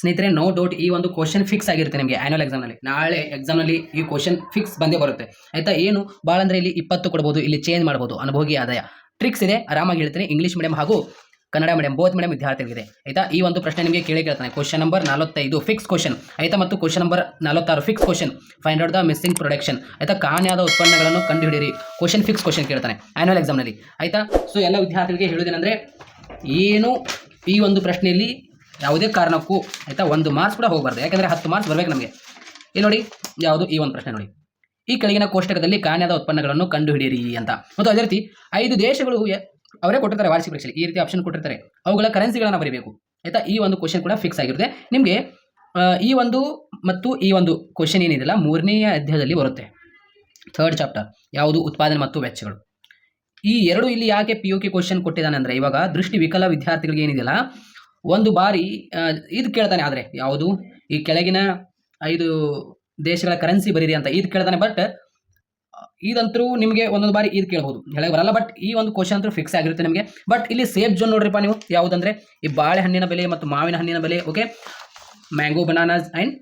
ಸ್ನೇಹಿತರೆ no doubt ಈ ಒಂದು ಕ್ವಶನ್ ಫಿಕ್ಸ್ ಆಗಿರುತ್ತೆ ನಿಮಗೆ ಆ್ಯನುವಲ್ ಎಕ್ಸಾಮ್ನಲ್ಲಿ ನಾಳೆ ಎಕ್ಸಾಮ್ನಲ್ಲಿ ಈ ಕ್ವಶನ್ ಫಿಕ್ಸ್ ಬಂದೇ ಬರುತ್ತೆ. ಆಯಿತಾ? ಏನು? ಭಾಳ ಅಂದರೆ ಇಲ್ಲಿ ಇಪ್ಪತ್ತು ಕೊಡ್ಬೋದು, ಇಲ್ಲಿ ಚೇಂಜ್ ಮಾಡ್ಬೋದು ಅನುಭೋಗಿ ಆದಾಯ. ಟ್ರಿಕ್ಸ್ ಇದೆ, ಆರಾಮಾಗಿ ಹೇಳ್ತೀನಿ. ಇಂಗ್ಲೀಷ್ ಮೀಡಿಯಂ ಹಾಗೂ ಕನ್ನಡ ಮೀಡಿಯಂ ಬೋತ್ ಮೀಡಿಯಂ ವಿದ್ಯಾರ್ಥಿಗಳಿದೆ ಆಯಿತಾ? ಈ ಒಂದು ಪ್ರಶ್ನೆ ನಿಮಗೆ ಕೇಳಿ ಕೇಳ್ತಾನೆ. ಕ್ವಶನ್ ನಂಬರ್ ನಲವತ್ತೈದು ಫಿಕ್ಸ್ ಕ್ವಶನ್ ಆಯಿತಾ? ಮತ್ತು ಕ್ವಶನ್ ನಂಬರ್ ನಲವತ್ತಾರು fix question find out the missing production ಆಯ್ತಾ? ಕಾಣೆಯಾದ ಉತ್ಪನ್ನಗಳನ್ನು ಕಂಡುಹಿಡಿಯಿರಿ. ಕ್ವಶನ್ ಫಿಕ್ಸ್ ಕ್ವಶನ್ ಕೇಳ್ತಾನೆ ಆ್ಯನುವಲ್ ಎಕ್ಸಾಮ್ನಲ್ಲಿ ಆಯಿತಾ? ಸೊ ಎಲ್ಲ ವಿದ್ಯಾರ್ಥಿಗಳಿಗೆ ಹೇಳೋದೇನೆಂದರೆ ಏನು ಈ ಒಂದು ಪ್ರಶ್ನೆಯಲ್ಲಿ ಯಾವುದೇ ಕಾರಣಕ್ಕೂ ಆಯ್ತಾ ಒಂದು ಮಾರ್ಕ್ಸ್ ಕೂಡ ಹೋಗಬಾರ್ದು. ಯಾಕಂದರೆ ಹತ್ತು ಮಾರ್ಕ್ಸ್ ಬರಬೇಕು ನಮಗೆ. ಇಲ್ಲಿ ನೋಡಿ, ಯಾವುದು ಈ ಒಂದು ಪ್ರಶ್ನೆ ನೋಡಿ. ಈ ಕೆಳಗಿನ ಕೋಷ್ಟಕದಲ್ಲಿ ಕಾಣ್ಯದ ಉತ್ಪನ್ನಗಳನ್ನು ಕಂಡುಹಿಡಿಯಿರಿ ಅಂತ. ಮತ್ತು ಅದೇ ರೀತಿ ಐದು ದೇಶಗಳು ಅವರೇ ಕೊಟ್ಟಿರ್ತಾರೆ ವಾರ್ಷಿಕ ಪರೀಕ್ಷೆಯಲ್ಲಿ. ಈ ರೀತಿ ಆಪ್ಷನ್ ಕೊಟ್ಟಿರ್ತಾರೆ. ಅವುಗಳ ಕರೆನ್ಸಿಗಳನ್ನು ಬರೀಬೇಕು. ಆಯ್ತಾ, ಈ ಒಂದು ಕ್ವಶನ್ ಕೂಡ ಫಿಕ್ಸ್ ಆಗಿರುತ್ತೆ. ನಿಮಗೆ ಈ ಒಂದು ಮತ್ತು ಈ ಒಂದು ಕ್ವಶನ್ ಏನಿದೆಯಲ್ಲ ಮೂರನೆಯ ಅಧ್ಯಾಯದಲ್ಲಿ ಬರುತ್ತೆ. ಥರ್ಡ್ ಚಾಪ್ಟರ್ ಯಾವುದು? ಉತ್ಪಾದನೆ ಮತ್ತು ವೆಚ್ಚಗಳು. ಈ ಎರಡು ಇಲ್ಲಿ ಯಾಕೆ ಪಿ ಯು ಕೆ ಕ್ವಶನ್ ಕೊಟ್ಟಿದ್ದಾನೆ ಅಂದರೆ, ಇವಾಗ ದೃಷ್ಟಿ ವಿಕಲ ವಿದ್ಯಾರ್ಥಿಗಳಿಗೆ ಏನಿದೆಯಲ್ಲ ಒಂದು ಬಾರಿ ಇದು ಕೇಳ್ತಾನೆ ಆದರೆ, ಯಾವುದು? ಈ ಕೆಳಗಿನ ಐದು ದೇಶಗಳ ಕರೆನ್ಸಿ ಬರೀರಿ ಅಂತ ಇದು ಕೇಳ್ತಾನೆ ಬಟ್ ಇದಂತರೂ ನಿಮಗೆ ಒಂದೊಂದು ಬಾರಿ ಇದು ಕೇಳ್ಬೋದು. ಹೇಳಕ್ಕೆ ಬರಲ್ಲ ಬಟ್ ಈ ಒಂದು ಕ್ವಶನ್ ಅಂತೂ ಫಿಕ್ಸ್ ಆಗಿರುತ್ತೆ ನಿಮಗೆ. ಬಟ್ ಇಲ್ಲಿ ಸೇಫ್ ಜೋನ್ ನೋಡ್ರಿಪ್ಪ ನೀವು, ಯಾವುದಂದ್ರೆ, ಈ ಬಾಳೆಹಣ್ಣಿನ ಬೆಲೆ ಮತ್ತು ಮಾವಿನ ಹಣ್ಣಿನ ಬೆಲೆ okay mango bananas and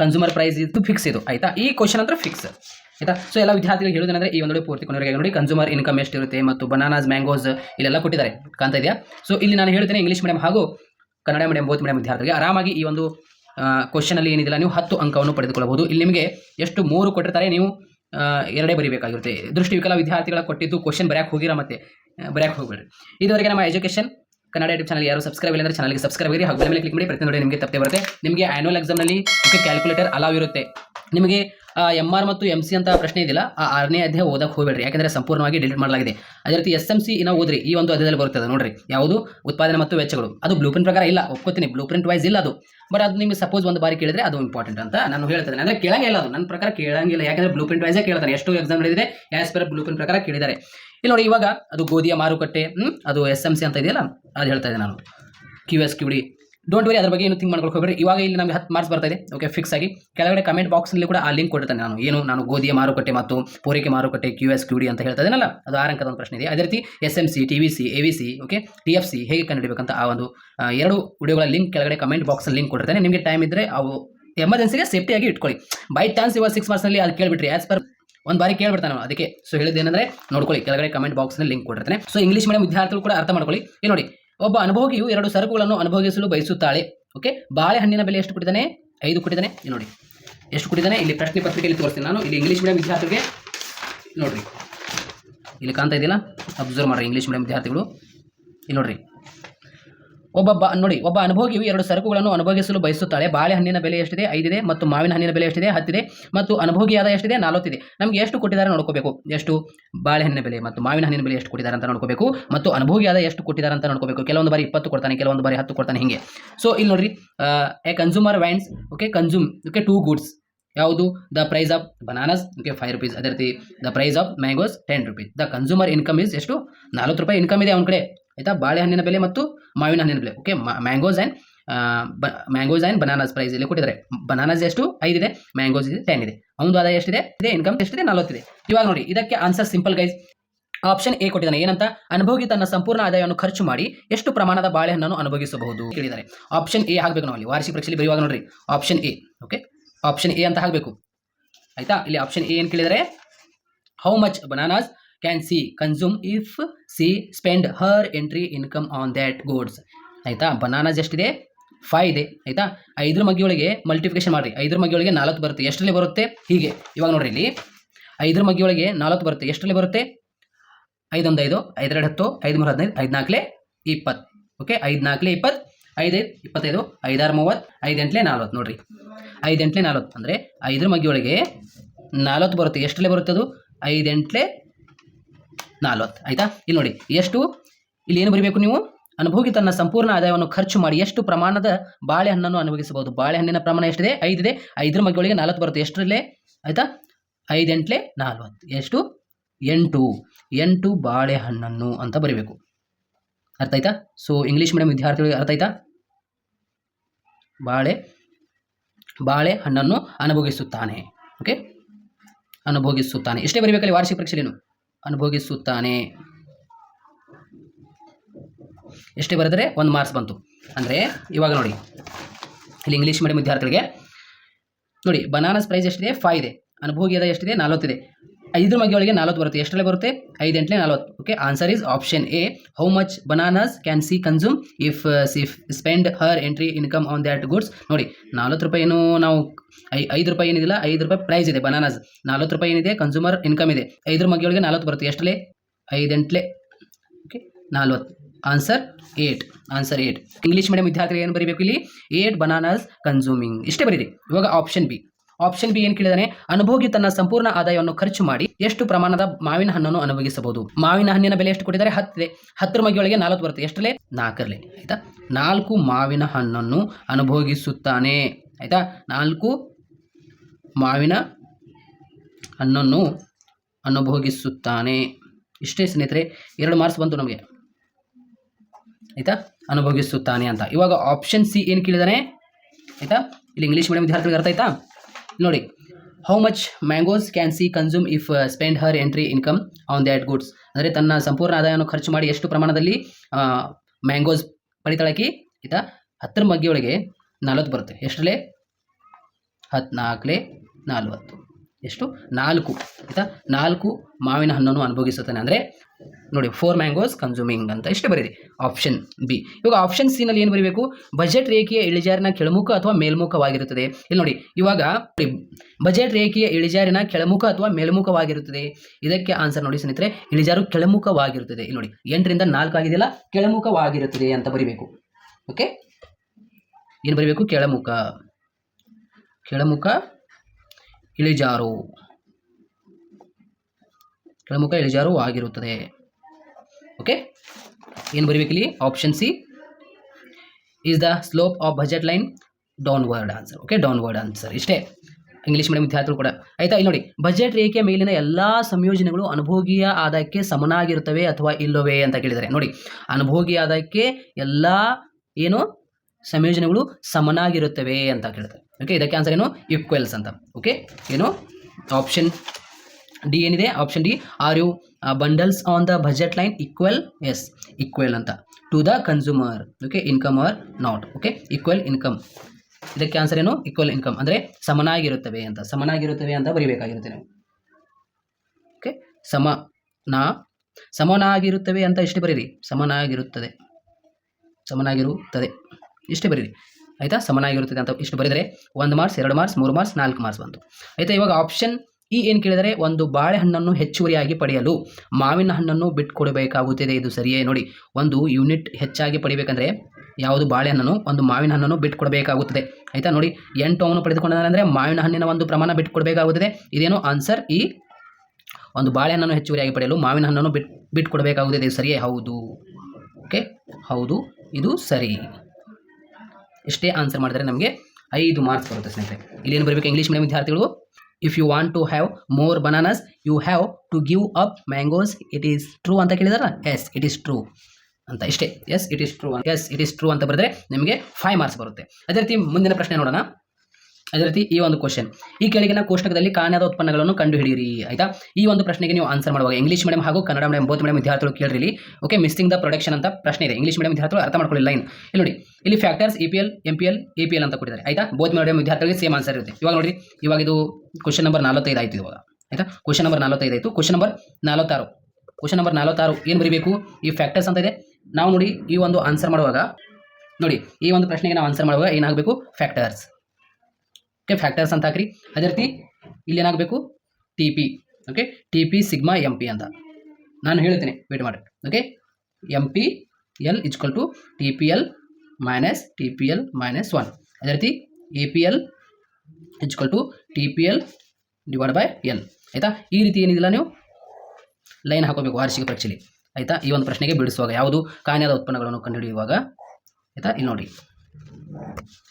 consumer price ಇದು ಫಿಕ್ಸ್ ಇದು, ಆಯ್ತಾ? ಈ ಕ್ವಶನ್ ಅಂದ್ರೆ ಫಿಕ್ಸ್ ಆಯಿತಾ? ಸೊ ಎಲ್ಲ ವಿದ್ಯಾರ್ಥಿಗಳು ಹೇಳೋದಂದರೆ ಈ ಒಂದು ಪೂರ್ತಿ ಕೊನೆವರೆಗೆ ನೋಡಿ ಕನ್ಸ್ಯೂಮರ್ ಇನ್ಕಮ್ ಎಷ್ಟಿರುತ್ತೆ ಮತ್ತು ಬನಾನಾಸ್ ಮ್ಯಾಂಗೋಸ್ ಇಲ್ಲೆಲ್ಲ ಕೊಟ್ಟಿದ್ದಾರೆ, ಕಾಣ್ತಾ ಇದೆಯಾ? ಸೊ ಇಲ್ಲಿ ನಾನು ಹೇಳ್ತೇನೆ ಇಂಗ್ಲೀಷ್ ಮೀಡಿಯಂ ಹಾಗೂ ಕನ್ನಡ ಮೀಡಿಯಂ ಬೋತ್ ಮೀಡಿಯಂ ವಿದ್ಯಾರ್ಥಿಗಳಿಗೆ ಆರಾಮಾಗಿ ಈ ಒಂದು ಕ್ವಶನಲ್ಲಿ ಏನಿದಿಲ್ಲ ನೀವು ಹತ್ತು ಅಂಕವನ್ನು ಪಡೆದುಕೊಳ್ಳಬಹುದು. ಇಲ್ಲಿ ನಿಮಗೆ ಎಷ್ಟು ಮೂರು ಕೊಟ್ಟಿರ್ತಾರೆ, ನೀವು ಎರಡೇ ಬರೀಬೇಕಾಗಿರುತ್ತೆ. ದೃಷ್ಟಿ ವಿಕಲ ವಿದ್ಯಾರ್ಥಿಗಳ ಕೊಟ್ಟಿದ್ದು ಕ್ವಶನ್ ಬರೆಯಕ್ಕೆ ಹೋಗಿರ ಮತ್ತೆ ಬರೆಯಕ್ಕೆ ಹೋಗ್ಬೇಡ್ರಿ. ಇದುವರೆಗೆ ನಮ್ಮ ಎಜುಕೇಷನ್ ಕನ್ನಡ ಯೂಟ್ಯೂಬ್ ಚಾನಲ್ ಯಾರು ಸಬ್ಸ್ಕ್ರೈಬ್ ಇಲ್ಲ ಅಂದರೆ ಚಾನಲ್ಗೆ ಸಬ್ಸ್ಕ್ರೈಬ್ ಆಗಿ ಹಾಗೂ ಮೇಲೆ ಕ್ಲಿಕ್ ಮಾಡಿ ಪ್ರತಿ ನೋಡಿ ನಿಮಗೆ ತಪ್ಪೇ ಬರುತ್ತೆ. ನಿಮಗೆ ಆ್ಯನುವಲ್ ಎಕ್ಸಾಮ್ನಲ್ಲಿ ಕ್ಯಾಲ್ಕುಲೇಟರ್ ಅಲಾವ್ ಇರುತ್ತೆ. ನಿಮಗೆ ಎಂ ಆರ್ ಮತ್ತು ಎಂ ಸಿ ಅಂತ ಪ್ರಶ್ನೆ ಇದೆಯಲ್ಲ, ಆ ಆರನೇ ಅಧ್ಯಾಯ ಓದಕ್ಕೆ ಹೋಗಬೇಡ್ರಿ. ಯಾಕಂದರೆ ಸಂಪೂರ್ಣವಾಗಿ ಡಿಲೀಟ್ ಮಾಡಲಾಗಿದೆ. ಅದೇ ರೀತಿ ಎಸ್ ಎಂ ಸಿ ಇನ್ನ ಓದ್ರಿ. ಈ ಒಂದು ಅಧ್ಯಾಯದಲ್ಲಿ ಬರ್ತದೆ ನೋಡ್ರಿ. ಯಾವುದು? ಉತ್ಪಾದನೆ ಮತ್ತು ವೆಚ್ಚಗಳು. ಅದು ಬ್ಲೂ ಪ್ರಿಂಟ್ ಪ್ರಕಾರ ಇಲ್ಲ. ಒಪ್ಕೋತೀನಿ. ಬ್ಲೂ ಪ್ರಿಂಟ್ ವೈಸ್ ಇಲ್ಲ ಅದು. ಬಟ್ ಅದು ನಿಮಗೆ ಸಪೋಸ್ ಒಂದು ಬಾರಿ ಕೇಳಿದ್ರೆ ಅದು ಇಂಪಾರ್ಟೆಂಟ್ ಅಂತ ನಾನು ಹೇಳ್ತೇನೆ. ಅಂದರೆ ಕೇಳಂಗಿಲ್ಲ ಅದು. ನನ್ನ ಪ್ರಕಾರ ಕೇಳಂಗಿಲ್ಲ ಯಾಕಂದ್ರೆ ಬ್ಲೂ ಪ್ರಿಂಟ್ ವೈಸೇ ಕೇಳ್ತಾರೆ ಎಷ್ಟು ಎಕ್ಸಾಮ್ ಇದೆ ಆಸ್ ಪರ್ ಬ್ಲೂ ಪ್ರಿಂಟ್ ಪ್ರಕಾರ ಕೇಳಿದ್ದಾರೆ. ಇಲ್ಲಿ ನೋಡಿ ಇವಾಗ ಅದು ಗೋಧಿಯ ಮಾರುಕಟ್ಟೆ ಅದು ಎಸ್ ಎಂ ಸಿ ಅಂತ ಇದೆಯಲ್ಲ? ಅದು ಹೇಳ್ತಾ ಇದ್ದೆ ನಾನು. Q S Q D don't worry ಅದ್ರ ಬಗ್ಗೆ ಏನು ಥಿಂಕ್ ಹೋಗ್ಬೇಡಿ ಇವಾಗ ಇಲ್ಲಿ ನಮಗೆ ಹತ್ತು ಮಾರ್ಕ್ಸ್ ಬರ್ತಾ ಇದೆ. ಓಕೆ ಫಿಕ್ಸ್ ಆಗಿ. ಕೆಳಗಡೆ ಕಮೆಂಟ್ ಬಾಕ್ಸ್ನಲ್ಲಿ ಕೂಡ ಆ ಲಿಂಕ್ ಕೊಟ್ಟಿರ್ತಾನೆ ನಾನು. ಏನು, ನಾನು ಗೋಧಿಯ ಮಾರುಕಟ್ಟೆ ಮತ್ತು ಪೂರೈಕೆ ಮಾರುಕಟ್ಟೆ ಕ್ಯೂ ಎಸ್ ಕ್ಯೂ ಡಿ ಅಂತ ಹೇಳ್ತಾ ಅದು ಆರಂಕದ ಒಂದು ಪ್ರಶ್ನೆ ಇದೆ. ಅದೇ ರೀತಿ S M C T V C A V C okay T F C ಹೇಗೆ ಕಂಡುಹಿಡಬೇಕಂತ ಆ ಒಂದು ಎರಡು ವಿಡಿಯೋಗಳ ಲಿಂಕ್ ಕೆಳಗಡೆ ಕಮೆಂಟ್ ಬಾಕ್ಸಲ್ಲಿ ಲಿಂಕ್ ಕೊಟ್ಟಿರ್ತಾನೆ. ನಿಮಗೆ ಟೈಮ್ ಇದ್ದರೆ ಅವು ಎಮರ್ಜೆನ್ಸಿಗೆ ಸೇಫ್ಟಿಯಾಗಿ ಇಟ್ಕೊಳ್ಳಿ. ಬೈ ಚಾನ್ಸ್ ಇವಾಗ ಸಿಕ್ಸ್ ಮಾರ್ಕ್ಸ್ನಲ್ಲಿ ಅದು ಕೇಳಿಬಿಟ್ರಿ. ಆಸ್ ಪರ್ ಒಂದು ಬಾರಿ ಕೇಳ್ಬಿಡ್ತಾನೆ. ಅದಕ್ಕೆ ಸೊ ಹೇಳಿದ್ದೇನೆಂದ್ರೆ ನೋಡ್ಕೊಳ್ಳಿ. ಕೆಳಗಡೆ ಕಮೆಂಟ್ ಬಾಕ್ಸ್ನಲ್ಲಿ ಲಿಂಕ್ ಕೊಟ್ಟಿರ್ತಾನೆ. ಸೊ ಇಂಗ್ಲೀಷ್ ಮೀಡಿಯಂ ವಿದ್ಯಾರ್ಥಿಗಳು ಕೂಡ ಅರ್ಥ ಮಾಡ್ಕೊಳ್ಳಿ. ಇಲ್ಲಿ ನೋಡಿ ಒಬ್ಬ ಅನುಭೋಗಿಯು ಎರಡು ಸರಕುಗಳನ್ನು ಅನುಭವಿಸಲು ಬಯಸುತ್ತಾಳೆ. ಓಕೆ ಬಾಳೆಹಣ್ಣಿನ ಬೆಲೆ ಎಷ್ಟು ಕೊಟ್ಟಿದ್ದಾನೆ? ಐದು ಕೊಟ್ಟಿದ್ದಾನೆ. ನೋಡಿ. ಎಷ್ಟು ಕೊಟ್ಟಿದ್ದಾನೆ? ಇಲ್ಲಿ ಪ್ರಶ್ನೆ ಪತ್ರಿಕೆಯಲ್ಲಿ ತೋರಿಸ್ತೀನಿ ನಾನು. ಇಲ್ಲಿ ಇಂಗ್ಲೀಷ್ ಮೀಡಿಯಂ ವಿದ್ಯಾರ್ಥಿಗೆ ನೋಡ್ರಿ. ಇಲ್ಲಿ ಕಾಣ್ತಾ ಇದೆಯಲ್ಲ? ಅಬ್ಸರ್ವ್ ಮಾಡ್ರಿ ಇಂಗ್ಲೀಷ್ ಮೀಡಿಯಂ ವಿದ್ಯಾರ್ಥಿಗಳು. ಇಲ್ಲಿ ನೋಡ್ರಿ. ಒಬ್ಬ ನೋಡಿ, ಒಬ್ಬ ಅನುಭೋಗಿಯು ಎರಡು ಸರಕುಗಳನ್ನು ಅನುಭವಿಸಲು ಬಯಸುತ್ತಾಳೆ. ಬಾಳೆಹಣ್ಣಿನ ಬೆಲೆ ಎಷ್ಟಿದೆ? ಐದಿದೆ. ಮತ್ತು ಮಾವಿನ ಹಣ್ಣಿನ ಬೆಲೆ ಎಷ್ಟಿದೆ? ಹತ್ತಿದೆ. ಮತ್ತು ಅನುಭೋಗಿಯಾದ ಎಷ್ಟಿದೆ? ನಲವತ್ತಿದೆ ನಮಗೆ ಎಷ್ಟು ಕೊಟ್ಟಿದ್ದಾರೆ ನೋಡ್ಕೋಬೇಕು? ಎಷ್ಟು? ಬಾಳೆಹಣ್ಣಿನ ಬೆಲೆ ಮತ್ತು ಮಾವಿನ ಹಣ್ಣಿನ ಬೆಲೆ ಎಷ್ಟು ಕೊಟ್ಟಿದ್ದಾರೆ ಅಂತ ನೋಡ್ಕೋಬೇಕು. ಮತ್ತು ಅನುಭೋಗಿಯಾದ ಎಷ್ಟು ಕೊಟ್ಟಿದ್ದಾರೆ ಅಂತ ನೋಡ್ಕೋಬೇಕು. ಕೆಲವೊಂದು ಬಾರಿ ಇಪ್ಪತ್ತು ಕೊಡ್ತಾನೆ, ಕೆಲವೊಂದು ಬಾರಿ ಹತ್ತು ಕೊಡ್ತಾನೆ ಹಿಂಗೆ. ಸೊ ಇಲ್ಲಿ ನೋಡ್ರಿ a consumer wants okay consume okay to goods ಯಾವುದು? The price of bananas okay five rupees ಅದೇ ರೀತಿ the price of mangoes ten rupees the consumer income is ಎಷ್ಟು? ನಲ್ವತ್ತು ರೂಪಾಯಿ ಇನ್ಕಮ್ ಇದೆ ಅವನ ಕಡೆ. ಆಯ್ತಾ? ಬಾಳೆಹಣ್ಣಿನ ಬೆಲೆ ಮತ್ತು ಮಾವಿನ ಹಣ್ಣಿನ ಬೆಲೆ. Okay mangoes and mangoes and bananas price ಇಲ್ಲಿ ಕೊಟ್ಟಿದ್ದಾರೆ. ಬನಾನಸ್ ಎಷ್ಟು? ಐದಿದೆ ಮ್ಯಾಂಗೋಸ್ ಇದೆ ಟೆನ್ ಇದೆ. ಅವನು ಆದಾಯ ಎಷ್ಟಿದೆ? ಇದೆ. ಇನ್ಕಮ್ ಎಷ್ಟಿದೆ? ನಲವತ್ತಿದೆ ಇವಾಗ ನೋಡಿ, ಇದಕ್ಕೆ answer simple guys option A ಕೊಟ್ಟಿದ್ದಾನೆ. ಏನಂತ? ಅನುಭೋಗಿ ತನ್ನ ಸಂಪೂರ್ಣ ಆದಾಯವನ್ನು ಖರ್ಚು ಮಾಡಿ ಎಷ್ಟು ಪ್ರಮಾಣದ ಬಾಳೆಹಣ್ಣನ್ನು ಅನುಭವಿಸಬಹುದು ಕೇಳಿದ್ದಾರೆ. ಆಪ್ಷನ್ ಎ ಹಾಕಬೇಕು ನಾವು ಅಲ್ಲಿ ವಾರ್ಷಿಕ ಪರೀಕ್ಷೆಯಲ್ಲಿ ಬರೆಯುವಾಗ ನೋಡ್ರಿ. Option A okay option A ಅಂತ ಹಾಕಬೇಕು. ಆಯ್ತಾ? ಇಲ್ಲಿ ಆಪ್ಷನ್ ಎ ಏನು ಕೇಳಿದರೆ? How much bananas can she consume if she spend her entire income on that goods ಆಯಿತಾ? ಬನಾನಾಸ್ ಎಷ್ಟಿದೆ? ಫೈ ಇದೆ. ಆಯಿತಾ? ಐದರ ಮಗಿಯೊಳಗೆ ಮಲ್ಟಿಫಿಕೇಶನ್ ಮಾಡಿರಿ. ಐದರ ಮಗಿಯೊಳಗೆ ನಾಲ್ಕು ಬರುತ್ತೆ. ಎಷ್ಟರಲ್ಲಿ ಬರುತ್ತೆ? ಹೀಗೆ. ಇವಾಗ ನೋಡಿರಿ ಇಲ್ಲಿ. ಐದರ ಮಗಿಯೊಳಗೆ ನಾಲ್ಕು ಬರುತ್ತೆ. ಎಷ್ಟರಲ್ಲಿ ಬರುತ್ತೆ? ಐದೊಂದು ಐದು, ಐದೆರಡು ಹತ್ತು, ಐದು ಮೂರು ಹದಿನೈದು, ಐದು ನಾಲ್ಕಲೆ ಇಪ್ಪತ್ತು. ಓಕೆ ಐದು ನಾಲ್ಕಲೆ ಇಪ್ಪತ್ತು ಐದೈದು ಇಪ್ಪತ್ತೈದು, ಐದಾರು ಮೂವತ್ತು ಐದು ಎಂಟ್ಲೆ ನಲ್ವತ್ತು ನೋಡಿರಿ. ಐದು ಎಂಟ್ಲೆ ನಲ್ವತ್ತು ಅಂದರೆ ಐದರ ಮಗಿಯೊಳಗೆ ನಲ್ವತ್ತು ಬರುತ್ತೆ. ಎಷ್ಟರಲ್ಲಿ ಬರುತ್ತೆ ಅದು ಐದು ಎಂಟ್ಲೆ ನಲ್ವತ್ತು. ಆಯಿತಾ? ಇಲ್ಲಿ ನೋಡಿ, ಎಷ್ಟು? ಇಲ್ಲಿ ಏನು ಬರೀಬೇಕು ನೀವು? ಅನುಭೋಗಿ ತನ್ನ ಸಂಪೂರ್ಣ ಆದಾಯವನ್ನು ಖರ್ಚು ಮಾಡಿ ಎಷ್ಟು ಪ್ರಮಾಣದ ಬಾಳೆಹಣ್ಣನ್ನು ಅನುಭವಿಸಬಹುದು? ಬಾಳೆಹಣ್ಣಿನ ಪ್ರಮಾಣ ಎಷ್ಟಿದೆ? ಐದಿದೆ. ಐದರ ಮಗ್ಗಿಯೊಳಗೆ ನಾಲ್ಕು ಬರುತ್ತೆ. ಎಷ್ಟರಲ್ಲೇ? ಆಯಿತಾ? ಐದೆಂಟ್ಲೆ ನಾಲ್ವತ್ತು. ಎಷ್ಟು? ಎಂಟು. ಎಂಟು ಬಾಳೆಹಣ್ಣನ್ನು ಅಂತ ಬರೀಬೇಕು. ಅರ್ಥ ಆಯ್ತಾ? ಸೊ ಇಂಗ್ಲೀಷ್ ಮೀಡಿಯಂ ವಿದ್ಯಾರ್ಥಿಗಳಿಗೆ ಅರ್ಥ ಆಯ್ತಾ? ಬಾಳೆ ಬಾಳೆ ಹಣ್ಣನ್ನು ಅನುಭವಿಸುತ್ತಾನೆ ಓಕೆ ಅನುಭವಿಸುತ್ತಾನೆ ಇಷ್ಟೇ ಬರೀಬೇಕಲ್ಲಿ ವಾರ್ಷಿಕ ಪರೀಕ್ಷೆಯಲ್ಲಿ ಅನುಭವಿಸುತ್ತಾನೆ ಎಷ್ಟೇ ಬರೆದರೆ ಒಂದು ಮಾರ್ಕ್ಸ್ ಬಂತು. ಅಂದರೆ ಇವಾಗ ನೋಡಿ, ಇಲ್ಲಿ ಇಂಗ್ಲೀಷ್ ಮೀಡಿಯಂ ವಿದ್ಯಾರ್ಥಿಗಳಿಗೆ ನೋಡಿ ಬನಾನಸ್ ಪ್ರೈಸ್ ಎಷ್ಟಿದೆ? ಫೈ ಇದೆ. ಅನುಭೋಗ್ಯದ ಎಷ್ಟಿದೆ? ನಲವತ್ತಿದೆ ಐದು ಮಗ್ಗಿಯೊಳಗೆ ನಲವತ್ತು ಬರುತ್ತೆ. ಎಷ್ಟರಲ್ಲಿ ಬರುತ್ತೆ? ಐದು ಎಂಟ್ಲೆ ನಲ್ವತ್ತು okay answer is option A how much bananas can she consume if she spend her entire income on that goods ನೋಡಿ, ನಲ್ವತ್ತು ರೂಪಾಯಿ ಏನು ನಾವು ಐ, ಐದು ರೂಪಾಯಿ ಏನಿದಿಲ್ಲ, ಐದು ರೂಪಾಯಿ ಪ್ರೈಸ್ ಇದೆ ಬನಾನಾಸ್ ನಲ್ವತ್ತು ರೂಪಾಯಿ ಏನಿದೆ? ಕನ್ಸ್ಯೂಮರ್ ಇನ್ಕಮ್ ಇದೆ. ಐದರ ಮಗ್ಗಿಯೊಳಗೆ ನಲ್ವತ್ತು ಬರುತ್ತೆ. ಐದು ಎಂಟ್ಲೆ ಓಕೆ ನಲ್ವತ್ತು. Answer eight answer eight English medium ವಿದ್ಯಾರ್ಥಿಗಳು ಏನು ಬರೀಬೇಕು ಇಲ್ಲಿ? ಏಟ್ ಬನಾನಸ್ ಕನ್ಸ್ಯೂಮಿಂಗ್ ಇಷ್ಟೇ ಬರೀರಿ. ಇವಾಗ ಆಪ್ಷನ್ ಬಿ ಆಪ್ಷನ್ ಬಿ ಏನು ಕೇಳಿದಾನೆ? ಅನುಭೋಗಿ ತನ್ನ ಸಂಪೂರ್ಣ ಆದಾಯವನ್ನು ಖರ್ಚು ಮಾಡಿ ಎಷ್ಟು ಪ್ರಮಾಣದ ಮಾವಿನ ಹಣ್ಣನ್ನು ಅನುಭವಿಸಬಹುದು? ಮಾವಿನ ಹಣ್ಣಿನ ಬೆಲೆ ಎಷ್ಟು ಕೊಟ್ಟಿದ್ದಾರೆ? ಹತ್ತಿದೆ. ಹತ್ತರ ಮಗಿಯೊಳಗೆ ನಾಲ್ಕು ಬರುತ್ತೆ. ಎಷ್ಟರಲ್ಲೇ? ನಾಲ್ಕರಲ್ಲಿ. ಆಯ್ತಾ? ನಾಲ್ಕು ಮಾವಿನ ಹಣ್ಣನ್ನು ಅನುಭೋಗಿಸುತ್ತಾನೆ. ಆಯ್ತಾ? ನಾಲ್ಕು ಮಾವಿನ ಹಣ್ಣನ್ನು ಅನುಭೋಗಿಸುತ್ತಾನೆ. ಇಷ್ಟೇ ಸ್ನೇಹಿತರೆ, ಎರಡು ಮಾರ್ಕ್ಸ್ ಬಂತು ನಮಗೆ. ಆಯ್ತಾ? ಅನುಭವಿಸುತ್ತಾನೆ ಅಂತ. ಇವಾಗ ಆಪ್ಷನ್ ಸಿ ಏನು ಕೇಳಿದಾನೆ? ಆಯ್ತಾ? ಇಲ್ಲಿ ಇಂಗ್ಲೀಷ್ ಮೀಡಿಯಂ ವಿದ್ಯಾರ್ಥಿಗಳಿಗೆ ಅರ್ಥ ಆಯ್ತಾ? ನೋಡಿ how much mangoes can she consume if spend her entire income on that goods ಅಂದರೆ ತನ್ನ ಸಂಪೂರ್ಣ ಆದಾಯವನ್ನು ಖರ್ಚು ಮಾಡಿ ಎಷ್ಟು ಪ್ರಮಾಣದಲ್ಲಿ ಮ್ಯಾಂಗೋಸ್ ಪಡಿತಳಕಿ ಈತ ಹತ್ತರ ಮಗ್ಗಿಯೊಳಗೆ ನಲವತ್ತು ಬರುತ್ತೆ. ಎಷ್ಟರಲ್ಲೇ? ಹದಿನಾಲ್ಕಲೇ ನಲ್ವತ್ತು. ಎಷ್ಟು? ನಾಲ್ಕು. ಆಯಿತಾ? ನಾಲ್ಕು ಮಾವಿನ ಹಣ್ಣನ್ನು ಅನುಭವಿಸುತ್ತಾನೆ ಅಂದರೆ ನೋಡಿ ಫೋರ್ ಮ್ಯಾಂಗೋಸ್ ಕನ್ಸೂಮಿಂಗ್ ಅಂತ ಇಷ್ಟೇ ಬರೀರಿ. ಆಪ್ಷನ್ ಬಿ ಇವಾಗ ಆಪ್ಷನ್ ಸಿನಲ್ಲಿ ಏನು ಬರೀಬೇಕು? ಬಜೆಟ್ ರೇಖೆಯ ಇಳಿಜಾರಿನ ಕೆಳಮುಖ ಅಥವಾ ಮೇಲ್ಮುಖವಾಗಿರುತ್ತದೆ. ಇಲ್ಲಿ ನೋಡಿ, ಇವಾಗ ಬಜೆಟ್ ರೇಖೆಯ ಇಳಿಜಾರಿನ ಕೆಳಮುಖ ಅಥವಾ ಮೇಲ್ಮುಖವಾಗಿರುತ್ತದೆ. ಇದಕ್ಕೆ ಆನ್ಸರ್ ನೋಡಿ ಸ್ನೇಹಿತರೆ, ಇಳಿಜಾರು ಕೆಳಮುಖವಾಗಿರುತ್ತದೆ. ಇಲ್ಲಿ ನೋಡಿ, ಎಂಟರಿಂದ ನಾಲ್ಕು ಆಗಿದೆಯಲ್ಲ? ಕೆಳಮುಖವಾಗಿರುತ್ತದೆ ಅಂತ ಬರಿಬೇಕು. ಓಕೆ ಏನು ಬರೀಬೇಕು? ಕೆಳಮುಖ. ಕೆಳಮುಖ ಇಳಿಜಾರು. ಕೆಳಮುಖ ಇಳಿಜಾರು ಆಗಿರುತ್ತದೆ. ಓಕೆ? ಏನು ಬರೀಬೇಕಿಲ್ಲಿ option C is the slope of budget line downward answer okay? Downward answer ಇಷ್ಟೇ. ಇಂಗ್ಲೀಷ್ ಮೀಡಿಯಂ ವಿದ್ಯಾರ್ಥಿಗಳು ಕೂಡ. ಆಯ್ತಾ? ಇಲ್ಲಿ ನೋಡಿ. ಬಜೆಟ್ ರೇಖೆಯ ಮೇಲಿನ ಎಲ್ಲ ಸಂಯೋಜನೆಗಳು ಅನುಭೋಗಿಯ ಆದಾಯಕ್ಕೆ ಸಮನಾಗಿರುತ್ತವೆ ಅಥವಾ ಇಲ್ಲವೇ ಅಂತ ಕೇಳಿದರೆ. ನೋಡಿ. ಅನುಭೋಗಿ ಆದಾಯಕ್ಕೆ ಎಲ್ಲ ಏನು? ಸಂಯೋಜನೆಗಳು ಸಮನಾಗಿರುತ್ತವೆ ಅಂತ ಕೇಳ್ತಾರೆ ಓಕೆ ಇದಕ್ಕೆ ಆನ್ಸರ್ ಏನು? ಈಕ್ವಲ್ಸ್ ಅಂತ. ಓಕೆ ಏನು? ಆಪ್ಷನ್ ಡಿ ಏನಿದೆ? Option D are you bundles on the budget line equal is equal ಅಂತ. To the consumer okay income or not okay equal income ಇದಕ್ಕೆ ಆನ್ಸರ್ ಏನು? ಈಕ್ವಲ್ ಇನ್ಕಮ್ ಅಂದರೆ ಸಮನಾಗಿರುತ್ತವೆ ಅಂತ. ಸಮನಾಗಿರುತ್ತವೆ ಅಂತ ಬರೀಬೇಕಾಗಿರುತ್ತೆ ನಾವು. ಓಕೆ ಸಮ, ನಾ, ಸಮನಾಗಿರುತ್ತವೆ ಅಂತ ಇಷ್ಟೇ ಬರೀರಿ? ಸಮನಾಗಿರುತ್ತದೆ. ಸಮನಾಗಿರುತ್ತದೆ. ಇಷ್ಟೇ ಬರೀರಿ. ಆಯಿತಾ? ಸಮನಾಗಿರುತ್ತದೆ ಅಂತ ಇಷ್ಟು ಬರೆದರೆ ಒಂದು ಮಾರ್ಕ್ಸ್, ಎರಡು ಮಾರ್ಕ್ಸ್, ಮೂರು ಮಾರ್ಕ್ಸ್, ನಾಲ್ಕು ಮಾರ್ಕ್ಸ್ ಬಂತು. ಆಯಿತಾ? ಇವಾಗ ಆಪ್ಷನ್ ಈ ಏನು ಕೇಳಿದರೆ ಒಂದು ಬಾಳೆಹಣ್ಣನ್ನು ಹೆಚ್ಚುವರಿಯಾಗಿ ಪಡೆಯಲು ಮಾವಿನ ಹಣ್ಣನ್ನು ಬಿಟ್ಕೊಡಬೇಕಾಗುತ್ತದೆ. ಇದು ಸರಿಯೇ? ನೋಡಿ, ಒಂದು ಯೂನಿಟ್ ಹೆಚ್ಚಾಗಿ ಪಡಿಬೇಕಂದ್ರೆ ಯಾವುದು? ಬಾಳೆಹಣ್ಣನ್ನು, ಒಂದು ಮಾವಿನ ಹಣ್ಣನ್ನು ಬಿಟ್ಕೊಡಬೇಕಾಗುತ್ತದೆ. ಆಯಿತಾ? ನೋಡಿ, ಎಂಟು ಅವನು ಪಡೆದುಕೊಂಡಂದರೆ ಮಾವಿನ ಹಣ್ಣಿನ ಒಂದು ಪ್ರಮಾಣ ಬಿಟ್ಕೊಡಬೇಕಾಗುತ್ತದೆ. ಇದೇನು? ಆನ್ಸರ್ ಈ ಒಂದು ಬಾಳೆಹಣ್ಣನ್ನು ಹೆಚ್ಚುವರಿಯಾಗಿ ಪಡೆಯಲು ಮಾವಿನ ಹಣ್ಣನ್ನು ಬಿಟ್, ಬಿಟ್ಕೊಡಬೇಕಾಗುತ್ತದೆ. ಇದು ಸರಿಯೇ? ಹೌದು. ಓಕೆ ಹೌದು. ಇದು ಸರಿ. ಇಷ್ಟೇ ಆನ್ಸರ್ ಮಾಡಿದರೆ ನಮಗೆ ಐದು ಮಾರ್ಕ್ಸ್ ಬರುತ್ತೆ ಸ್ನೇಹಿತರೆ. ಇಲ್ಲಿ ಏನು ಬರಬೇಕು ಇಂಗ್ಲೀಷ್ ಮೀಡಿಯಂ ವಿದ್ಯಾರ್ಥಿಗಳು? If you want to have more bananas you have to give up mangoes it is true ಅಂತ ಕೇಳಿದಾರ? ಎಸ್ ಇಟ್ ಈಸ್ ಟ್ರೂ ಅಂತ ಇಷ್ಟೇ. Yes it is true yes it is true ಅಂತ ಬರೆದ್ರೆ ನಿಮಗೆ ಫೈವ್ ಮಾರ್ಕ್ಸ್ ಬರುತ್ತೆ. ಅದೇ ರೀತಿ ಮುಂದಿನ ಪ್ರಶ್ನೆ ನೋಡೋಣ. ಅದೇ ರೀತಿ ಈ ಒಂದು ಕ್ವಶನ್ ಈ ಕೆಳಗಿನ ಕೋಷ್ಟಕದಲ್ಲಿ ಕಾಣದ ಉತ್ಪನ್ನಗಳನ್ನು ಕಂಡುಹಿಡಿಯಿರಿ, ಆಯ್ತಾ? ಈ ಒಂದು ಪ್ರಶ್ನೆಗೆ ನೀವು ಆನ್ಸರ್ ಮಾಡುವಾಗ ಇಂಗ್ಲೀಷ್ ಮೀಡಿಯಂ ಹಾಗೂ ಕನ್ನಡ ಮೀಡಿಯಂ ಬೋತ್ ಮೀಡಿಯಂ ವಿದ್ಯಾರ್ಥಿಗಳು ಕೇಳಿರಿ ಓಕೆ ಮಿಸ್ಸಿಂಗ್ ದ ಪ್ರೊಡಕ್ಷನ್ ಅಂತ ಪ್ರಶ್ನೆ ಇದೆ. ಇಂಗ್ಲೀಷ್ ಮೀಡಿಯಂ ವಿದ್ಯಾರ್ಥಿಗಳು ಅರ್ಥ ಮಾಡ್ಕೊಳ್ಳಿ ಲೈನ್ ಇಲ್ಲಿ ನೋಡಿ, ಇಲ್ಲಿ factors E P L M P L A P L ಅಂತ ಕೊಟ್ಟಿದ್ದಾರೆ, ಆಯ್ತಾ? ಬೋತ್ ಮೀಡಿಯಂ ವಿದ್ಯಾರ್ಥಿಗಳಿಗೆ ಸೇಮ್ ಆನ್ಸರ್ ಇರುತ್ತೆ. ಇವಾಗ ನೋಡಿ, ಇವಾಗ ಇದು ಕ್ವಶನ್ ನಂಬರ್ ನಲವತ್ತೈದು ಆಯ್ತು ಇವಾಗ, ಆಯ್ತಾ? ಕ್ವಶನ್ ನಂಬರ್ ನಲವತ್ತೈದು ಆಯಿತು. ಕ್ವಶನ್ ನಂಬರ್ ನಲವತ್ತಾರು. ಕ್ವಶನ್ ನಂಬರ್ ನಲವತ್ತಾರು, ಏನು ಬರೀಬೇಕು? ಈ ಫ್ಯಾಕ್ಟರ್ಸ್ ಅಂತ ಇದೆ. ನಾವು ನೋಡಿ ಈ ಒಂದು ಆನ್ಸರ್ ಮಾಡುವಾಗ, ನೋಡಿ, ಈ ಒಂದು ಪ್ರಶ್ನೆಗೆ ನಾವು ಆನ್ಸರ್ ಮಾಡುವಾಗ ಏನಾಗಬೇಕು? ಫ್ಯಾಕ್ಟರ್ಸ್ ಓಕೆ ಫ್ಯಾಕ್ಟರ್ಸ್ ಅಂತ ಹಾಕ್ರಿ. ಅದೇ ರೀತಿ ಇಲ್ಲಿ ಏನಾಗಬೇಕು? T P okay T P sigma M P ಅಂತ. ನಾನು ಹೇಳ್ತೀನಿ ವೇಟ್ ಮಾಡಿ okay M P L equal to T P L minus T P L minus one ಅದೇ ರೀತಿ A P L equal to T P L divide by L ಆಯಿತಾ? ಈ ರೀತಿ ಏನಿದಿಲ್ಲ ನೀವು? ಲೈನ್ ಹಾಕೋಬೇಕು, ವಾರ್ಷಿಕ ಪರೀಕ್ಷೆಯಲ್ಲಿ ಆಯಿತಾ? ಈ ಒಂದು ಪ್ರಶ್ನೆಗೆ ಬಿಡಿಸುವಾಗ ಯಾವುದು? ಕಾಣ್ಯದ ಉತ್ಪನ್ನಗಳನ್ನು ಕಂಡುಹಿಡಿಯುವಾಗ. ಆಯಿತಾ? ಇಲ್ಲಿ ನೋಡಿ.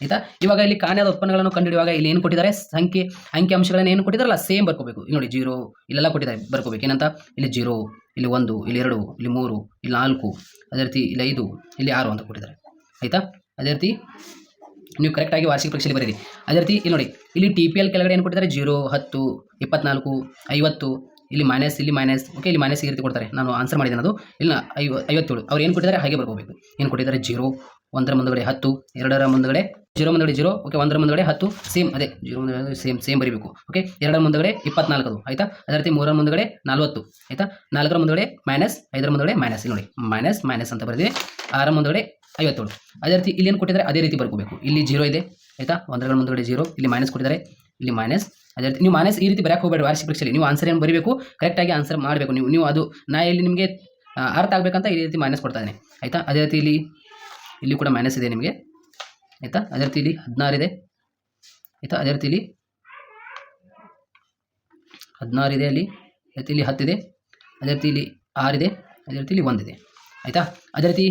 ಆಯಿತಾ? ಇವಾಗ ಇಲ್ಲಿ ಕಾಣೆಯಾದ ಉತ್ಪನ್ನಗಳನ್ನು ಕಂಡುಹಿಡಿಯುವಾಗ ಇಲ್ಲಿ ಏನು ಕೊಟ್ಟಿದ್ದಾರೆ? ಸಂಖ್ಯೆ, ಅಂಕಿ ಅಂಶಗಳನ್ನು ಏನು ಕೊಟ್ಟಿದ್ದಾರಲ್ಲ? ಸೇಮ್ ಬರ್ಕೋಬೇಕು. ಇಲ್ಲಿ ನೋಡಿ, ಜೀರೋ, ಇಲ್ಲೆಲ್ಲ ಕೊಟ್ಟಿದ್ದಾರೆ. ಬರ್ಕೋಬೇಕು. ಏನಂತ? ಇಲ್ಲಿ ಜೀರೋ, ಇಲ್ಲಿ ಒಂದು, ಇಲ್ಲಿ ಎರಡು, ಇಲ್ಲಿ ಮೂರು, ಇಲ್ಲಿ ನಾಲ್ಕು, ಅದೇ ರೀತಿ ಇಲ್ಲಿ ಐದು, ಇಲ್ಲಿ ಆರು ಅಂತ ಕೊಟ್ಟಿದ್ದಾರೆ. ಆಯಿತಾ? ಅದೇ ರೀತಿ ನೀವು ಕರೆಕ್ಟಾಗಿ ವಾರ್ಷಿಕ ಪರೀಕ್ಷೆಯಲ್ಲಿ ಬರೀರಿ. ಅದೇ ರೀತಿ ಇಲ್ಲಿ ನೋಡಿ, ಇಲ್ಲಿ ಟಿ ಪಿ ಎಲ್ ಕೆಳಗಡೆ ಏನು ಕೊಟ್ಟಿದ್ದಾರೆ? ಜೀರೋ, ಹತ್ತು, ಇಪ್ಪತ್ನಾಲ್ಕು, ಐವತ್ತು ಇಲ್ಲಿ ಮೈನಸ್ ಇಲ್ಲಿ ಮೈನಸ್ ಓಕೆ ಇಲ್ಲಿ ಮೈನಸ್ ಈ ರೀತಿ ಕೊಡ್ತಾರೆ. ನಾನು ಆನ್ಸರ್ ಮಾಡಿದ್ದೇನೆ ಅದು. ಇಲ್ಲ, ಐವ, ಐವತ್ತೇಳು. ಅವ್ರು ಏನು ಕೊಟ್ಟಿದ್ದಾರೆ? ಹಾಗೆ ಬರ್ಕೋಬೇಕು. ಏನು ಕೊಟ್ಟಿದ್ದಾರೆ? ಜೀರೋ ಒಂದರ ಮುಂದಗಡೆ ಹತ್ತು, ಎರಡರ ಮುಂದಗಡೆ ಜೀರೋ ಮುಂದಗಡೆ ಜೀರೋ ಓಕೆ ಒಂದರ ಮುಂದಗಡೆ ಹತ್ತು ಸೇಮ್ ಅದೇ ಜೀರೋ ಮುಂದಗಡೆ ಸೇಮ್ ಸೇಮ್ ಬರೀಬೇಕು. ಓಕೆ ಎರಡರ ಮುಂದಗಡೆ ಇಪ್ಪತ್ನಾಲ್ಕು ಆಯ್ತಾ? ಅದೇ ರೀತಿ ಮೂರರ ಮುಂದಗಡೆ ನಲವತ್ತು. ಆಯ್ತಾ? ನಾಲ್ಕರ ಮುಂದಗಡೆ ಮೈನಸ್ ಐದರ ಮುಂದಗಡೆ ಮೈನಸ್ ನೋಡಿ ಮೈನಸ್ ಮೈನಸ್ ಅಂತ ಬರೆದಿದೆ. ಆರ ಮುಂದಗಡೆ ಐವತ್ತೇಳು ಅದೇ ರೀತಿ ಇಲ್ಲಿ ಏನು ಕೊಟ್ಟಿದ್ದಾರೆ ಅದೇ ರೀತಿ ಬರ್ಕೋಬೇಕು ಇಲ್ಲಿ ಜೀರೋ ಇದೆ ಆಯಿತಾ ಒಂದರ ಮುಂದಗಡೆ ಜೀರೋ ಇಲ್ಲಿ ಮೈನಸ್ ಕೊಟ್ಟಿದ್ದಾರೆ ಇಲ್ಲಿ ಮೈನಸ್ ಅದೇ ರೀತಿ ನೀವು ಮೈನಸ್ ಈ ರೀತಿ ಬರಕ್ಕೆ ಹೋಗಬೇಡಿ ವಾರ್ಷಿಕ ಪರೀಕ್ಷೆಯಲ್ಲಿ ನೀವು ಆನ್ಸರ್ ಏನು ಬರಬೇಕು ಕರೆಕ್ಟಾಗಿ ಆನ್ಸರ್ ಮಾಡಬೇಕು ನೀವು ನೀವು ಅದು ನಾ ಇಲ್ಲಿ ನಿಮಗೆ ಅರ್ಥ ಆಗಬೇಕಂತ ಈ ರೀತಿ ಮೈನಸ್ ಕೊಡ್ತಾ ಆಯಿತಾ ಅದೇ ರೀತಿ ಇಲ್ಲಿ ಇಲ್ಲಿ ಕೂಡ ಮೈನಸ್ ಇದೆ ನಿಮಗೆ ಆಯಿತಾ ಅದೇ ರೀತಿ ಇಲ್ಲಿ ಹದಿನಾರು ಇದೆ ಆಯಿತಾ ಅದೇ ರೀತಿ ಇಲ್ಲಿ ಹದಿನಾರು ಇದೆ ಅಲ್ಲಿ ಅದೇ ರೀತಿ ಇಲ್ಲಿ ಹತ್ತಿದೆ ಅದೇ ರೀತಿ ಇಲ್ಲಿ ಆರಿದೆ ಅದೇ ರೀತಿ ಇಲ್ಲಿ ಒಂದಿದೆ ಆಯಿತಾ ಅದೇ ರೀತಿ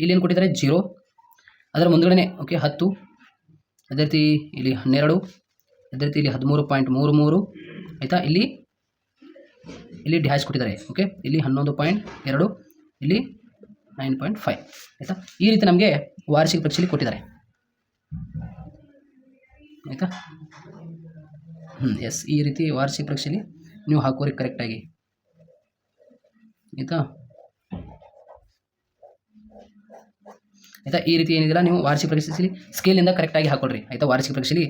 ಇಲ್ಲಿ ಏನು ಕೊಟ್ಟಿದ್ದಾರೆ ಜೀರೋ. ಅದರ ಮುಂದ್ಗಡೆ ಓಕೆ ಹತ್ತು. ಅದೇ ರೀತಿ ಇಲ್ಲಿ ಹನ್ನೆರಡು. ಅದೇ ರೀತಿ ಇಲ್ಲಿ ಹದಿಮೂರು ಪಾಯಿಂಟ್ ಮೂರು ಮೂರು. ಆಯಿತಾ? ಇಲ್ಲಿ ಇಲ್ಲಿ ಡ್ಯಾಶ್ ಕೊಟ್ಟಿದ್ದಾರೆ ಓಕೆ ಇಲ್ಲಿ ಹನ್ನೊಂದು ಪಾಯಿಂಟ್ ಎರಡು, ಇಲ್ಲಿ ನೈನ್ ಪಾಯಿಂಟ್ ಫೈವ್ ಆಯಿತಾ? ಈ ರೀತಿ ನಮಗೆ ವಾರ್ಷಿಕ ಪರೀಕ್ಷೆಯಲ್ಲಿ ಕೊಟ್ಟಿದ್ದಾರೆ. ಆಯಿತಾ? ಹ್ಞೂ ಎಸ್ ಈ ರೀತಿ ವಾರ್ಷಿಕ ಪರೀಕ್ಷೆಯಲ್ಲಿ ನೀವು ಹಾಕೋರಿ ಕರೆಕ್ಟಾಗಿ ಆಯಿತಾ? ಆಯಿತಾ? ಈ ರೀತಿ ಏನಿದೆಯಲ್ಲ, ನೀವು ವಾರ್ಷಿಕ ಪರೀಕ್ಷೆಯಲ್ಲಿ ಸ್ಕೇಲಿಂದ ಕರೆಕ್ಟಾಗಿ ಹಾಕೊಳ್ರಿ. ಆಯಿತಾ? ವಾರ್ಷಿಕ ಪರೀಕ್ಷೆಯಲ್ಲಿ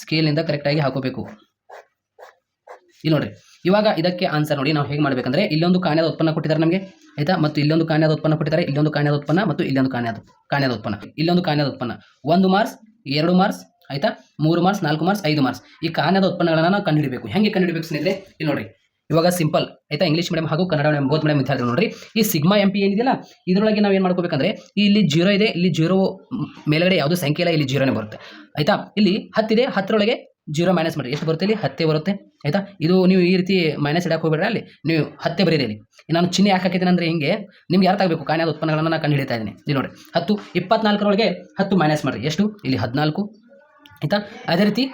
ಸ್ಕೇಲಿಂದ ಕರೆಕ್ಟಾಗಿ ಹಾಕೋಬೇಕು. ಇಲ್ಲಿ ನೋಡ್ರಿ. ಇವಾಗ ಇದಕ್ಕೆ ಆನ್ಸರ್ ನೋಡಿ ನಾವು ಹೇಗೆ ಮಾಡಬೇಕಂದ್ರೆ, ಇಲ್ಲೊಂದು ಕಾಣ್ಯದ ಉತ್ಪನ್ನ ಕೊಟ್ಟಿದ್ದಾರೆ ನಮಗೆ, ಆಯ್ತಾ? ಮತ್ತು ಇಲ್ಲೊಂದು ಕಾಣ್ಯದ ಉತ್ಪನ್ನ ಕೊಟ್ಟಿದ್ದಾರೆ, ಇಲ್ಲೊಂದು ಕಾಣ್ಯದ ಉತ್ಪನ್ನ ಮತ್ತು ಇಲ್ಲೊಂದು ಕಾಣ್ಯದ ಕಾಣ್ಯದ ಉತ್ಪನ್ನ. ಇಲ್ಲೊಂದು ಕಾಣ್ಯದ ಉತ್ಪನ್ನ. ಒಂದು ಮಾರ್ಕ್ಸ್, ಎರಡು ಮಾರ್ಕ್ಸ್, ಆಯ್ತಾ? ಮೂರು ಮಾರ್ಕ್ಸ್, ನಾಲ್ಕು ಮಾರ್ಕ್ಸ್, ಐದು ಮಾರ್ಕ್ಸ್. ಈ ಕಾಣ್ಯದ ಉತ್ಪನ್ನಗಳನ್ನು ನಾವು ಕಂಡುಹಿಡಬೇಕು. ಹೆಂಗೆ ಕಂಡುಹಿಡಬೇಕು ಸ್ನೇಹಿತರೆ? ಇಲ್ಲಿ ನೋಡ್ರಿ. ಇವಾಗ ಸಿಂಪಲ್, ಆಯ್ತಾ? ಇಂಗ್ಲೀಷ್ ಮೀಡಿಯಂ ಹಾಗೂ ಕನ್ನಡ ಮೀಡಿಯಂ ಬೋತ್ ಮೀಡಿಯಂ ವಿದ್ಯಾರ್ಥಿಗಳು ನೋಡ್ರಿ. ಈ ಸಿಗ್ಮಾ ಎಂ ಪಿ ಏನಿದೆಯಲ್ಲ, ಇದರೊಳಗೆ ನಾವು ಏನು ಮಾಡ್ಕೋಬೇಕಂದ್ರೆ, ಇಲ್ಲಿ ಜೀರೋ ಇದೆ, ಇಲ್ಲಿ ಜೀರೋ ಮೇಲ್ಗಡೆ ಯಾವುದು ಸಂಖ್ಯೆ ಇಲ್ಲ, ಇಲ್ಲಿ ಜೀರೋನೇ ಬರುತ್ತೆ. ಆಯ್ತಾ? ಇಲ್ಲಿ ಹತ್ತಿದೆ ಹತ್ತರೊಳಗೆ ಜೀರೋ ಮೈನಸ್ ಮಾಡಿ ಎಷ್ಟು ಬರುತ್ತೆ ಇಲ್ಲಿ? ಹತ್ತೇ ಬರುತ್ತೆ. ಆಯ್ತಾ? ಇದು ನೀವು ಈ ರೀತಿ ಮೈನಸ್ ಇಡಕ್ಕೆ ಹೋಗ್ಬೇಡ್ರಿ ಅಲ್ಲಿ. ನೀವು ಹತ್ತೆ ಬರೀರಿ ನಾನು ಚಿಹ್ನೆ ಯಾಕೆ ಹಾಕಿದ್ದೀನಿ ಅಂದರೆ ಹಿಂಗೆ, ನಿಮ್ಗೆ ಅರ್ಥ ಆಗಬೇಕು ಕಾಣ್ಯಾದ ಉತ್ಪನ್ನಗಳನ್ನು ನಾನು ಕಂಡು ಹಿಡಿತಾ ಇದ್ದೀನಿ. ಇಲ್ಲಿ ನೋಡಿ ಹತ್ತು, ಇಪ್ಪತ್ನಾಲ್ಕರೊಳಗೆ ಹತ್ತು ಮೈನಸ್ ಮಾಡಿರಿ. ಎಷ್ಟು? ಇಲ್ಲಿ ಹದಿನಾಲ್ಕು. ಆಯಿತಾ? ಅದೇ ರೀತಿ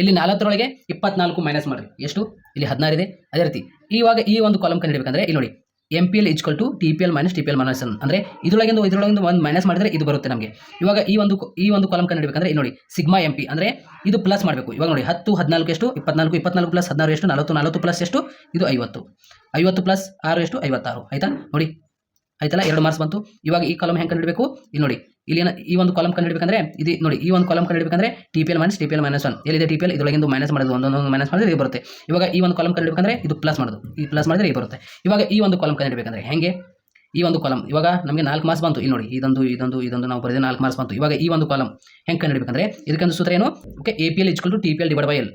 ಇಲ್ಲಿ ನಾಲ್ಕರೊಳಗೆ ಇಪ್ಪತ್ನಾಲ್ಕು ಮೈನಸ್ ಮಾಡಿರಿ. ಎಷ್ಟು? ಇಲ್ಲಿ ಹದಿನಾರು ಇದೆ. ಅದೇ ರೀತಿ, ಇವಾಗ ಈ ಒಂದು ಕಾಲಮ್ ಕಂಡುಹಿಡಬೇಕಂದ್ರೆ, ಇಲ್ಲಿ ನೋಡಿ M P L equal to T P L minus T P L minus ಅಂದರೆ ಇದರೊಳಗಿಂದ ಇದರೊಳಗಿಂದ ಒಂದು ಮೈನಸ್ ಮಾಡಿದ್ರೆ ಇದು ಬರುತ್ತೆ ನಮಗೆ. ಇವಾಗ ಈ ಒಂದು ಈ ಒಂದು ಕಾಲಮ್ ಕಂಡುಹಿಡಬೇಕಂದ್ರೆ, ಇಲ್ಲಿ ನೋಡಿ ಸಿಗ್ಮಾ ಎಂ ಪಿ ಅಂದರೆ ಇದು ಪ್ಲಸ್ ಮಾಡಬೇಕು. ಇವಾಗ ನೋಡಿ, ಹತ್ತು, ಹದಿನಾಲ್ಕು ಎಷ್ಟು? ಇಪ್ಪತ್ನಾಲ್ಕು ಇಪ್ಪತ್ನಾಲ್ಕು ಪ್ಲಸ್ ಹದಿನಾರು ಎಷ್ಟು? ನಲವತ್ತು ನಲವತ್ತು ಪ್ಲಸ್ ಎಷ್ಟು? ಇದು ಐವತ್ತು. ಐವತ್ತು ಪ್ಲಸ್ ಆರು ಎಷ್ಟು? ಐವತ್ತಾರು. ಆಯಿತಾ? ನೋಡಿ ಆಯ್ತಲ್ಲ? ಎರಡು ಮಾರ್ಕ್ಸ್ ಬಂತು. ಇವಾಗ ಈ ಕಾಲಮ್ ಹೆಂಗೆ ಕಂಡುಹಿಡಬೇಕು? ಇಲ್ಲಿ ನೋಡಿ. ಇಲ್ಲಿ ಈ ಒಂದು ಕಾಲಮ್ ಕಂಡುಹಿಡಬೇಕಂದ್ರೆ, ಇದು ನೋಡಿ, ಈ ಒಂದು column ಕಂಡುಹಿಡಬೇಕಂದ್ರೆ T P L minus T P L minus one ಎಲ್ಲಿದೆ ಟಿ ಪಿ ಎಲ್ ಇದೊಳಗಿಂದು ಮೈನಸ್ ಮಾಡೋದು ಒಂದೊಂದು ಮೈನಸ್ ಮಾಡಿದ್ರೆ ಇದು ಬರುತ್ತೆ. ಇವಾಗ ಈ ಒಂದು ಕಾಲಮ್ ಕಂಡುಹಿಡಬೇಕಂದ್ರೆ ಇದು ಪ್ಲಸ್ ಮಾಡೋದು. ಈ ಪ್ಲಸ್ ಮಾಡಿದ್ರೆ ಇದು ಬರುತ್ತೆ. ಇವಾಗ ಈ ಒಂದು ಕಾಲಮ್ ಕಂಡುಹಿಡಬೇಕಂದ್ರೆ ಹೆಂಗೆ? ಈ ಒಂದು ಕಾಲಮ್ ಇವಾಗ ನಮಗೆ ನಾಲ್ಕು ಮಾರ್ಕ್ಸ್ ಬಂತು. ಇಲ್ಲಿ ನೋಡಿ, ಇದೊಂದು ಇದೊಂದು ಇದೊಂದು ನಾವು ಬರೆದ ನಾಲ್ಕು ಮಾರ್ಕ್ಸ್ ಬಂತು. ಇವಾಗ ಈ ಒಂದು ಕಾಲಮ್ ಹೆಂಗೆ ಕಂಡುಹಿಡಬೇಕಂದ್ರೆ, ಇದಕ್ಕೊಂದು ಸೂತ್ರ ಏನು? Okay A P L ಇಚ್ಕೊಂಡು to T P L divide by L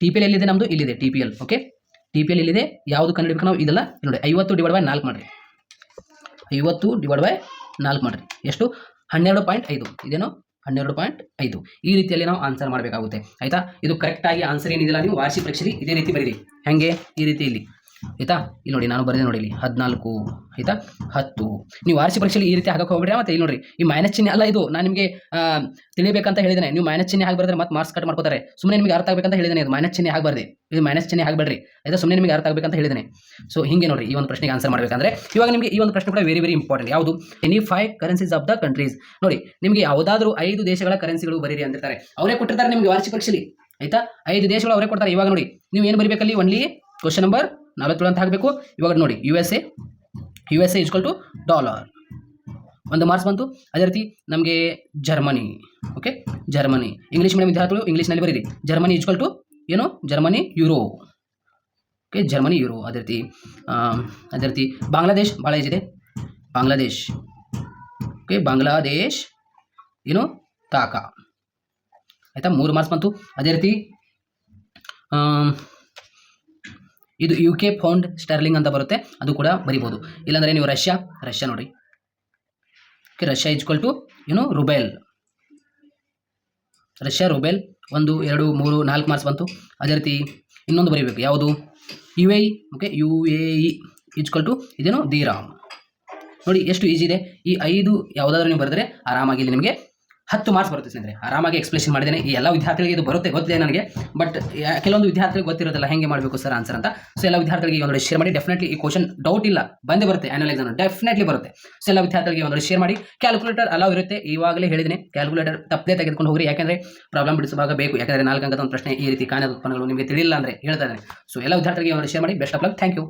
T P L ಎಲ್ಲಿದೆ ನಮ್ಮದು ಇಲ್ಲಿದೆ T P L okay T P L ಇಲ್ಲಿದೆ ಯಾವುದು ಕಂಡುಹಿಡಬೇಕು ನಾವು? ಇದೆಲ್ಲ ನೋಡಿ, ಐವತ್ತು ಡಿವೈಡ್ ಬೈ ನಾಲ್ಕು ಮಾಡಿರಿ. ಐವತ್ತು ಡಿವೈಡ್ ಬೈ ನಾಲ್ಕು ಮಾಡಿರಿ. ಎಷ್ಟು? ಹನ್ನೆರಡು ಪಾಯಿಂಟ್ ಐದು. ಇದೇನು? ಹನ್ನೆರಡು ಪಾಯಿಂಟ್ ಐದು. ಈ ರೀತಿಯಲ್ಲಿ ನಾವು ಆನ್ಸರ್ ಮಾಡಬೇಕಾಗುತ್ತೆ. ಆಯಿತಾ? ಇದು ಕರೆಕ್ಟಾಗಿ ಆನ್ಸರ್ ಏನಿದಿಲ್ಲ ನೀವು ವಾರ್ಷಿಕ ಪರೀಕ್ಷೆಯಲ್ಲಿ ಇದೇ ರೀತಿ ಬರೀರಿ. ಹೆಂಗೆ? ಈ ರೀತಿ ಇಲ್ಲಿ. ಆಯಿತಾ? ಇಲ್ಲಿ ನೋಡಿ, ನಾನು ಬರೆದೆ ನೋಡಿ ಇಲ್ಲಿ. ಹದಿನಾಲ್ಕು, ಆಯ್ತಾ? ಹತ್ತು. ನೀವು ವಾರ್ಷಿಕ ಪರೀಕ್ಷೆಯಲ್ಲಿ ಈ ರೀತಿ ಹಾಕಕ್ಕೆ ಹೋಗ್ಬಿಡ್ರಿ. ಮತ್ತೆ ಇಲ್ಲಿ ನೋಡಿ, ಈ ಮೈನಸ್ ಚಿಹ್ನೆ ಅಲ್ಲ ಇದು. ನಾನು ನಿಮಗೆ ತಿಳಿಬೇಕಂತ ಹೇಳಿದ್ದೇನೆ. ನೀವು ಮೈನಸ್ ಚಿಹ್ನೆ ಹಾಕಿ ಮತ್ತೆ ಮಾರ್ಕ್ಸ್ ಕಟ್ ಮಾಡ್ಕೋತಾರೆ. ಸುಮ್ಮನೆ ನಿಮಗೆ ಅರ್ಥ ಆಗಬೇಕಂತ ಹೇಳಿದ್ದೇನೆ ಇದು ಮೈನಸ್ ಚಿಹ್ನೆ ಹಾಕಬಾರ್ದು ಇದು ಮೈನಸ್ ಚಿಹ್ನೆ ಹಾಕಬೇಡ್ರಿ ಆಯ್ತಾ? ಸುಮ್ಮನೆ ನಿಮಗೆ ಅರ್ಥ ಆಗಬೇಕಂತ ಹೇಳಿದ್ದೇನೆ. ಸೊ ಹಿಂಗೆ ನೋಡಿ ಈ ಒಂದು ಪ್ರಶ್ನೆಗೆ ಆನ್ಸರ್ ಮಾಡಬೇಕಂದ್ರೆ. ಇವಾಗ ನಿಮಗೆ ಈ ಒಂದು ಪ್ರಶ್ನೆ ಕೂಡ ವೆರಿ ವೆರಿ ಇಂಪಾರ್ಟೆಂಟ್ ಯಾವುದು? Any five currencies of the countries ನೋಡಿ, ನಿಮಗೆ ಯಾವುದಾದ್ರೂ ಐದು ದೇಶಗಳ ಕರೆನ್ಸಿಗಳು ಬರೀರಿ ಅಂತಿರ್ತಾರೆ. ಅವರೇ ಕೊಟ್ಟಿರ್ತಾರೆ ನಿಮಗೆ ವಾರ್ಷಿಕ ಪರೀಕ್ಷೆಯಲ್ಲಿ ಆಯ್ತಾ? ಐದು ದೇಶಗಳು ಅವರೇ ಕೊಡ್ತಾರೆ. ಇವಾಗ ನೋಡಿ, ನೀವು ಏನು ಬರೀಬೇಕಲ್ಲಿ? ಒನ್ಲಿ ಕ್ವಶನ್ ನಂಬರ್ ನಲವತ್ತೇಳು ಅಂತ ಹಾಕಬೇಕು. ಇವಾಗ ನೋಡಿ U S A U S A equal to dollar ಒಂದು ಮಾರ್ಕ್ಸ್ ಬಂತು. ಅದೇ ರೀತಿ ನಮಗೆ Germany okay Germany English medium ವಿದ್ಯಾರ್ಥಿಗಳು ಇಂಗ್ಲೀಷ್ನಲ್ಲಿ ಬರೀರಿ. ಜರ್ಮನಿ ಇಸ್ಕೊಲ್ ಟು ಏನು? Germany euro okay Germany euro ಅದೇ ರೀತಿ ಅದೇ ರೀತಿ ಬಾಂಗ್ಲಾದೇಶ್ ಭಾಳ ಇದೆ. ಬಾಂಗ್ಲಾದೇಶ್ ಓಕೆ ಬಾಂಗ್ಲಾದೇಶ್ ಏನು? ತಾಕ ಆಯಿತಾ? ಮೂರು ಮಾರ್ಕ್ಸ್ ಬಂತು. ಅದೇ ರೀತಿ ಇದು ಯು ಕೆ ಪೌಂಡ್ ಸ್ಟರ್ಲಿಂಗ್ ಅಂತ ಬರುತ್ತೆ, ಅದು ಕೂಡ ಬರಿಬೋದು. ಇಲ್ಲಾಂದರೆ ನೀವು ರಷ್ಯಾ ರಷ್ಯಾ ನೋಡಿ. ಓಕೆ ರಷ್ಯಾ ಈಜ್ಕೊಲ್ ಟು ಏನು ರುಬೆಲ್. ರಷ್ಯಾ, ರುಬೆಲ್, ಒಂದು, ಎರಡು, ಮೂರು, ನಾಲ್ಕು ಮಾರ್ಕ್ಸ್ ಬಂತು. ಅದೇ ರೀತಿ ಇನ್ನೊಂದು ಬರೀಬೇಕು, ಯಾವುದು? U A okay U A E to ಇದೇನು ದಿರಾಮ್ ನೋಡಿ, ಎಷ್ಟು ಈಜಿ ಇದೆ. ಈ ಐದು ಯಾವುದಾದ್ರೂ ನೀವು ಬರೆದ್ರೆ ಆರಾಮಾಗಿ ನಿಮಗೆ ಹತ್ತು ಮಾರ್ಕ್ಸ್ ಬರುತ್ತೆ ಸ್ನೇಹಿತರೆ. ಆರಾಮಾಗಿ ಎಕ್ಸ್ಪ್ಲೇಷನ್ ಮಾಡಿದ್ದೇನೆ. ಈ ಎಲ್ಲ ವಿದ್ಯಾರ್ಥಿಗಳಿಗೆ ಇದು ಬರುತ್ತೆ, ಗೊತ್ತಿದೆ ನನಗೆ. ಬಟ್ ಕೆಲವೊಂದು ವಿದ್ಯಾರ್ಥಿಗಳಿಗೆ ಗೊತ್ತಿರೋದಿಲ್ಲ ಹೆಂಗೆ ಮಾಡಬೇಕು ಸರ್ ಆನ್ಸರ್ ಅಂತ. ಸೊ ಎಲ್ಲ ವಿದ್ಯಾರ್ಥಿಗಳಿಗೆ ಒಂದು ಶೇರ್ ಮಾಡಿ. ಡೆಫಿನೆಟ್ಲಿ ಈ ಕ್ವಶನ್ ಡೌಟ್ ಇಲ್ಲ. ಬಂದೇ ಬರುತ್ತೆ ಆ್ಯನುವಲ್ ಎಕ್ಸಾಮ್ ಡೆಫಿನೆಟ್ಲಿ ಬರುತ್ತೆ. ಸೊ ಎಲ್ಲ ವಿದ್ಯಾರ್ಥಿಗಳಿಗೆ ಒಂದು ಶೇರ್ ಮಾಡಿ. ಕ್ಯಾಲ್ಕುಲೇಟರ್ ಅಲಾವ್ ಇರುತ್ತೆ. ಇವಾಗಲೇ ಹೇಳಿದ್ದೀನಿ. ಕ್ಯಾಲ್ಕುಲೇಟರ್ ತಪ್ಪದೇ ತೆಗೆದುಕೊಂಡು ಹೋಗ್ರಿ. ಯಾಕಂದರೆ ಪ್ರಾಬ್ಲಮ್ ಬಿಡಿಸುವಾಗ ಬೇಕು. ಯಾಕಂದರೆ ನಾಲ್ಕು ಅಂಕದ ಒಂದು ಪ್ರಶ್ನೆ ಈ ರೀತಿ ಕಾಣದ ಉತ್ಪನ್ನಗಳು ನಿಮಗೆ ತಿಳಿಲ್ಲ ಅಂದರೆ ಹೇಳ್ತಾ ಇದ್ದೇನೆ. ಸೊ ಎಲ್ಲ ವಿದ್ಯಾರ್ಥಿಗಳಿಗೆ ಒಂದು ಶೇರ್ ಮಾಡಿ. Best thank you